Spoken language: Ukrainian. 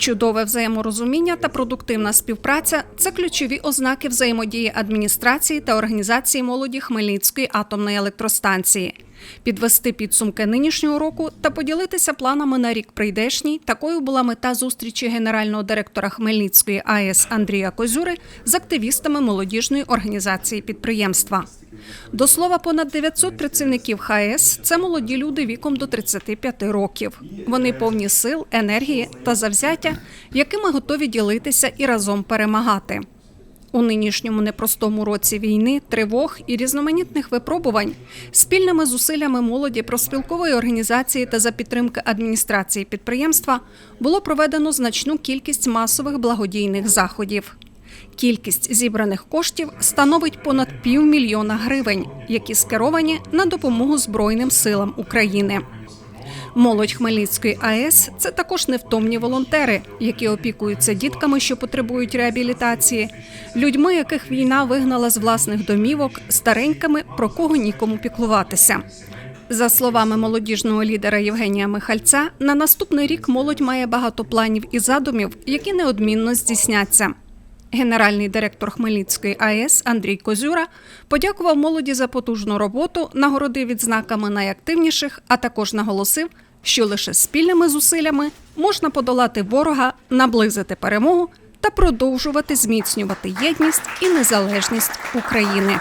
Чудове взаєморозуміння та продуктивна співпраця це ключові ознаки взаємодії адміністрації та організації молоді Хмельницької атомної електростанції. Підвести підсумки нинішнього року та поділитися планами на рік прийдешній. Такою була мета зустрічі генерального директора Хмельницької АЕС Андрія Козюри з активістами молодіжної організації підприємства. До слова, понад 900 працівників ХАЕС – це молоді люди віком до 35 років. Вони повні сил, енергії та завзяття, якими готові ділитися і разом перемагати. У нинішньому непростому році війни, тривог і різноманітних випробувань спільними зусиллями молоді проспілкової організації та за підтримки адміністрації підприємства було проведено значну кількість масових благодійних заходів. Кількість зібраних коштів становить понад півмільйона гривень, які скеровані на допомогу Збройним силам України. Молодь Хмельницької АЕС це також невтомні волонтери, які опікуються дітками, що потребують реабілітації, людьми, яких війна вигнала з власних домівок, старенькими, про кого нікому піклуватися. За словами молодіжного лідера Євгенія Михальця, на наступний рік молодь має багато планів і задумів, які неодмінно здійсняться. Генеральний директор Хмельницької АЕС Андрій Козюра подякував молоді за потужну роботу, нагородив відзнаками найактивніших, а також наголосив, що лише спільними зусиллями можна подолати ворога, наблизити перемогу та продовжувати зміцнювати єдність і незалежність України.